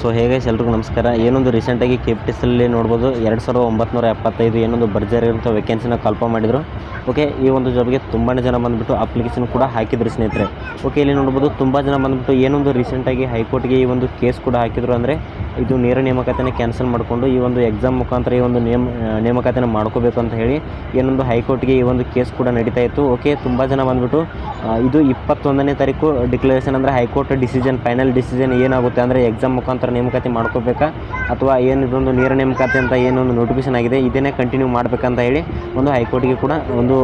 So ಹೇಗೆ ಎಲ್ರಿಗೂ ನಮಸ್ಕಾರ. ಏನೊಂದು ರೀಸೆಂಟಾಗಿ ಕೆ ಪಿ ಟಿ ಸಲ್ಲಿ ನೋಡ್ಬೋದು, ಎರಡು ಸಾವಿರದ ಒಂಬತ್ತು ಎಪ್ಪತ್ತೈದು ಏನೊಂದು ಭರ್ಜರಿ ಅಂತ ವೇಕೆನ್ಸಿನ ಕಲ್ಪ ಮಾಡಿದರು. ಓಕೆ ಈ ಒಂದು ಜಾಬ್ಗೆ ತುಂಬಾ ಜನ ಬಂದುಬಿಟ್ಟು ಅಪ್ಲಿಕೇಶನ್ ಕೂಡ ಹಾಕಿದ್ರು ಸ್ನೇಹಿತರೆ. ಓಕೆ ಇಲ್ಲಿ ನೋಡ್ಬೋದು ತುಂಬ ಜನ ಬಂದುಬಿಟ್ಟು ಏನೊಂದು ರೀಸೆಂಟಾಗಿ ಹೈಕೋರ್ಟ್ಗೆ ಈ ಒಂದು ಕೇಸ್ ಕೂಡ ಹಾಕಿದ್ರು ಅಂದರೆ ಇದು ನೇರ ನೇಮಕಾತಿನ ಕ್ಯಾನ್ಸಲ್ ಮಾಡಿಕೊಂಡು ಈ ಒಂದು ಎಕ್ಸಾಮ್ ಮುಖಾಂತರ ಈ ಒಂದು ನೇಮ ನೇಮಕಾತಿನ ಮಾಡ್ಕೋಬೇಕು ಅಂತ ಹೇಳಿ ಏನೊಂದು ಹೈಕೋರ್ಟ್ಗೆ ಈ ಒಂದು ಕೇಸ್ ಕೂಡ ನಡೀತಾ ಇತ್ತು. ಓಕೆ ತುಂಬ ಜನ ಬಂದುಬಿಟ್ಟು ಇದು ಇಪ್ಪತ್ತೊಂದನೇ ತಾರೀಕು ಡಿಕ್ಲರೇಷನ್ ಅಂದರೆ ಹೈಕೋರ್ಟ್ ಡಿಸಿಷನ್ ಫೈನಲ್ ಡಿಸಿಷನ್ ಏನಾಗುತ್ತೆ ಅಂದರೆ ಎಕ್ಸಾಮ್ ಮುಖಾಂತರ ನೇಮಕಾತಿ ಮಾಡ್ಕೋಬೇಕಾ? ಅಥವಾ ಏನು ಇದೊಂದು ನೇರ ನೇಮಕಾತಿ ಅಂತ ಏನೊಂದು ನೋಟಿಫಿಕೇಶನ್ ಆಗಿದೆ, ಇದನ್ನೇ ಕಂಟಿನ್ಯೂ ಮಾಡಬೇಕಂತ ಹೇಳಿ ಒಂದು ಹೈಕೋರ್ಟ್ಗೆ ಕೂಡ ಒಂದು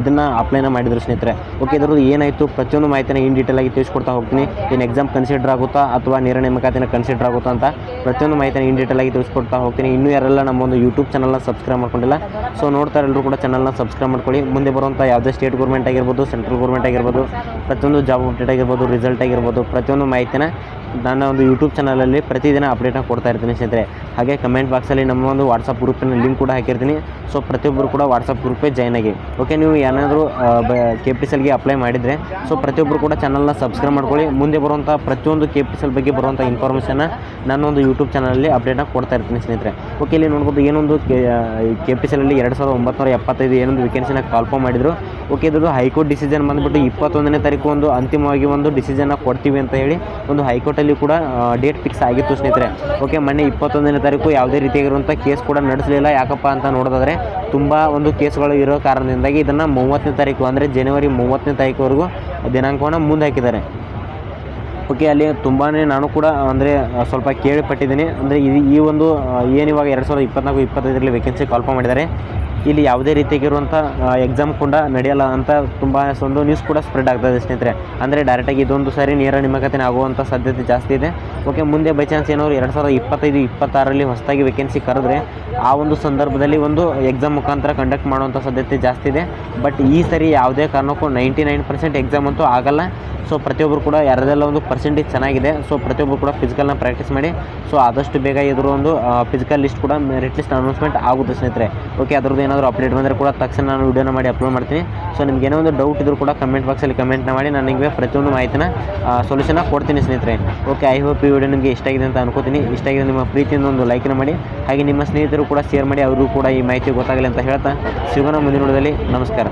ಇದನ್ನು ಅಪ್ಲೈನ ಮಾಡಿದ್ರು ಸ್ನೇಹಿತರೆ. ಓಕೆ ಇದರದ್ದು ಏನಾಯಿತು? ಪ್ರತಿಯೊಂದು ಮಾಹಿತಿನ ಇನ್ ಡೀಟೇಲ್ ಆಗಿ ತಿಳಿಸ್ಕೊಡ್ತಾ ಹೋಗ್ತೀನಿ. ಏನು ಎಕ್ಸಾಮ್ ಕನ್ಸಿಡರ್ ಆಗುತ್ತಾ ಅಥವಾ ನೇರ ನೇಮಕಾತಿನ ಕನ್ಸಿಡರ್ ಆಗುತ್ತಾ ಅಂತ ಪ್ರತಿಯೊಂದು ಮಾಹಿತಿನ ಇನ್ ಡೀಟೇಲ್ ಆಗಿ ತಿಳಿಸ್ಕೊಡ್ತಾ ಹೋಗ್ತೀನಿ. ಇನ್ನೂ ಯಾರೆಲ್ಲ ನಮ್ಮ ಒಂದು ಯೂಟ್ಯೂಬ್ ಚಾನಲ್ನ ಸಬ್ಸ್ಕ್ರೈಬ್ ಮಾಡ್ಕೊಂಡಿಲ್ಲ ಸೊ ನೋಡ್ತಾ ಎಲ್ಲರೂ ಕೂಡ ಚಾನಲ್ನ ಸಬ್ಸ್ಕ್ರೈಬ್ ಮಾಡ್ಕೊಳ್ಳಿ. ಮುಂದೆ ಬರುವಂಥ ಯಾವುದೇ ಸ್ಟೇಟ್ ಗೌರ್ಮೆಂಟ್ ಆಗಿರ್ಬೋದು ಸೆಂಟ್ರಲ್ ಗೌರ್ಮೆಂಟ್ ಆಗಿರ್ಬೋದು, ಪ್ರತಿಯೊಂದು ಜಾಬ್ ಅಪ್ಡೇಟ್ ಆಗಿರ್ಬೋದು ರಿಸಲ್ಟ್ ಆಗಿರ್ಬೋದು, ಪ್ರತಿಯೊಂದು ಮಾಹಿತಿನ ನನ್ನ ಒಂದು ಯೂಟ್ಯೂಬ್ ಚಾನಲಲ್ಲಿ ಪ್ರತಿದಿನ ಅಪ್ಡೇಟ್ನ ಕೊಡ್ತಾ ಇರ್ತೀನಿ ಸ್ನೇಹಿತರೆ. ಹಾಗೆ ಕಮೆಂಟ್ ಬಾಕ್ಸಲ್ಲಿ ನಮ್ಮ ಒಂದು ವಾಟ್ಸಪ್ ಗ್ರೂಪಿನ ಲಿಂಕ್ ಕೂಡ ಹಾಕಿರ್ತೀನಿ. ಸೊ ಪ್ರತಿಯೊಬ್ಬರು ಕೂಡ ವಾಟ್ಸಪ್ ಗ್ರೂಪೇ ಜಾಯ್ನ್ ಆಗಿ. ಓಕೆ ನೀವು ಏನಾದರೂ ಕೆ ಪಿ ಸೆಲ್ಗೆ ಅಪ್ಲೈ ಮಾಡಿದರೆ ಸೊ ಪ್ರತಿಯೊಬ್ಬರು ಕೂಡ ಚಾನಲ್ನ ಸಬ್ಸ್ಕ್ರೈಬ್ ಮಾಡ್ಕೊಳ್ಳಿ. ಮುಂದೆ ಬರುವಂಥ ಪ್ರತಿಯೊಂದು ಕೆ ಪಿ ಸೆಲ್ ಬಗ್ಗೆ ಬರುವಂಥ ಇನ್ಫಾರ್ಮೇಷನ್ನ ನಾನೊಂದು ಯೂಟ್ಯೂಬ್ ಚಾನಲಲ್ಲಿ ಅಪ್ಡೇಟ್ನ ಕೊಡ್ತಾ ಇರ್ತೀನಿ ಸ್ನೇಹಿತರೆ. ಓಕೆ ಇಲ್ಲಿ ನೋಡ್ಬೋದು ಏನೊಂದು ಕೆ ಪಿ ಸೆಲಲ್ಲಿ ಎರಡು ಸಾವಿರದ ಒಂಬತ್ತು ಎಪ್ಪತ್ತೈದು ಏನೊಂದು ವೇಕೆನ್ಸಿನ ಕಾಲ್ಫಾರ್ಮ್ ಮಾಡಿದರು. ಓಕೆ ಇದ್ರದ್ದು ಹೈಕೋರ್ಟ್ ಡಿಸಿಷನ್ ಬಂದುಬಿಟ್ಟು ಇಪ್ಪತ್ತೊಂದನೇ ತಾರೀಕು ಒಂದು ಅಂತಿಮವಾಗಿ ಒಂದು ಡಿಸಿಷನ್ನ ಕೊಡ್ತೀವಿ ಅಂತ ಹೇಳಿ ಒಂದು ಹೈಕೋರ್ಟಲ್ಲಿ ಕೂಡ ಡೇಟ್ ಫಿಕ್ಸ್ ಆಗಿತ್ತು ಸ್ನೇಹಿತರೆ. ಓಕೆ ಮೊನ್ನೆ ಇಪ್ಪತ್ತೊಂದನೇ ತಾರೀಕು ಯಾವುದೇ ರೀತಿಯಾಗಿರುವಂಥ ಕೇಸ್ ಕೂಡ ನಡೆಸಲಿಲ್ಲ. ಯಾಕಪ್ಪ ಅಂತ ನೋಡೋದಾದರೆ ತುಂಬ ಒಂದು ಕೇಸ್ಗಳು ಇರೋ ಕಾರಣದಿಂದಾಗಿ ಇದನ್ನು ಮೂವತ್ತನೇ ತಾರೀಕು ಅಂದರೆ ಜನವರಿ ಮೂವತ್ತನೇ ತಾರೀಕುವರೆಗೂ ದಿನಾಂಕವನ್ನು ಮುಂದೆ ಹಾಕಿದ್ದಾರೆ. ಓಕೆ ಅಲ್ಲಿ ತುಂಬಾ ನಾನು ಕೂಡ ಅಂದರೆ ಸ್ವಲ್ಪ ಕೇಳಿಪಟ್ಟಿದ್ದೀನಿ. ಅಂದರೆ ಇದು ಈ ಒಂದು ಏನು ಇವಾಗ ಎರಡು ಸಾವಿರದ ಇಪ್ಪತ್ನಾಲ್ಕು, ಇಪ್ಪತ್ತೈದರಲ್ಲಿ ವೇಕೆನ್ಸಿ ಕಾಲ್ಫಾರ್ಮ್ ಮಾಡಿದ್ದಾರೆ. ಇಲ್ಲಿ ಯಾವುದೇ ರೀತಿಯಾಗಿರುವಂಥ ಎಕ್ಸಾಮ್ ಕೂಡ ನಡೆಯಲ್ಲ ಅಂತ ತುಂಬ ಒಂದು ನ್ಯೂಸ್ ಕೂಡ ಸ್ಪ್ರೆಡ್ ಆಗ್ತದೆ ಸ್ನೇಹಿತರೆ. ಅಂದರೆ ಡೈರೆಕ್ಟಾಗಿ ಇದೊಂದು ಸಾರಿ ನೇರ ನೇಮಕಾತಿನ ಆಗುವಂಥ ಸಾಧ್ಯತೆ ಜಾಸ್ತಿ ಇದೆ. ಓಕೆ, ಮುಂದೆ ಬೈ ಚಾನ್ಸ್ ಏನಾದ್ರು ಎರಡು ಸಾವಿರದ ಇಪ್ಪತ್ತೈದು, ಇಪ್ಪತ್ತಾರರಲ್ಲಿ ಹೊಸದಾಗಿ ವೇಕೆನ್ಸಿ ಕರೆದ್ರೆ ಆ ಒಂದು ಸಂದರ್ಭದಲ್ಲಿ ಒಂದು ಎಕ್ಸಾಮ್ ಮುಖಾಂತರ ಕಂಡಕ್ಟ್ ಮಾಡುವಂಥ ಸಾಧ್ಯತೆ ಜಾಸ್ತಿ ಇದೆ. ಬಟ್ ಈ ಸರಿ ಯಾವುದೇ ಕಾರಣಕ್ಕೂ ನೈಂಟಿ ನೈನ್ ಪರ್ಸೆಂಟ್ ಎಕ್ಸಾಮ್ ಅಂತೂ ಆಗಲ್ಲ. ಸೊ ಪ್ರತಿಯೊಬ್ಬರು ಕೂಡ ಯಾರದೆಲ್ಲ ಒಂದು ಪರ್ಸೆಂಟೇಜ್ ಚೆನ್ನಾಗಿದೆ ಸೊ ಪ್ರತಿಯೊಬ್ಬರು ಕೂಡ ಫಿಸಿಕಲ್ನ ಪ್ರಾಕ್ಟೀಸ್ ಮಾಡಿ ಸೊ ಆದಷ್ಟು ಬೇಗ ಇದ್ರೂ ಒಂದು ಫಿಸಿಕಲ್ ಲಿಸ್ಟ್ ಕೂಡ ಮೆರಿಟ್ ಲಿಸ್ಟ್ ಅನೌನ್ಸ್ಮೆಂಟ್ ಆಗುತ್ತೆ ಸ್ನೇಹಿತರೆ. ಓಕೆ ಅದ್ರದ್ದು ಏನಾದರೂ ಅಪ್ಡೇಟ್ ಬಂದರೆ ಕೂಡ ತಕ್ಷಣ ನಾನು ವೀಡಿಯೋನ ಮಾಡಿ ಅಪ್ಲೋಡ್ ಮಾಡ್ತೀನಿ. ಸೊ ನಿಮ್ಗೆ ಏನೋ ಒಂದು ಡೌಟ್ ಇದ್ರೂ ಕೂಡ ಕಮೆಂಟ್ ಬಾಕ್ಸಲ್ಲಿ ಕಮೆಂಟ್ನ ಮಾಡಿ, ನಾನು ನಿಮಗೆ ಪ್ರತಿಯೊಂದು ಮಾಹಿತಿನ ಸೊಲ್ಯೂಷನ್ನ ಕೊಡ್ತೀನಿ ಸ್ನೇಹಿತರೆ. ಓಕೆ ಐ ಹೋಪ್ ವಿಡಿಯೋ ನಿಮಗೆ ಇಷ್ಟ ಆಗಿದೆ ಅಂತ ಅನ್ಕೋತೀನಿ. ಇಷ್ಟ ಆಗಿದೆ ನಿಮ್ಮ ಪ್ರೀತಿಯಿಂದ ಒಂದು ಲೈಕ್ನ ಮಾಡಿ. ಹಾಗೆ ನಿಮ್ಮ ಸ್ನೇಹಿತರು ಕೂಡ ಶೇರ್ ಮಾಡಿ, ಅವರಿಗೂ ಕೂಡ ಈ ಮಾಹಿತಿ ಗೊತ್ತಾಗಲಿ ಅಂತ ಹೇಳ್ತಾ. ಸಿಗೋಣ ಮುಂದಿನ ನಮಸ್ಕಾರ.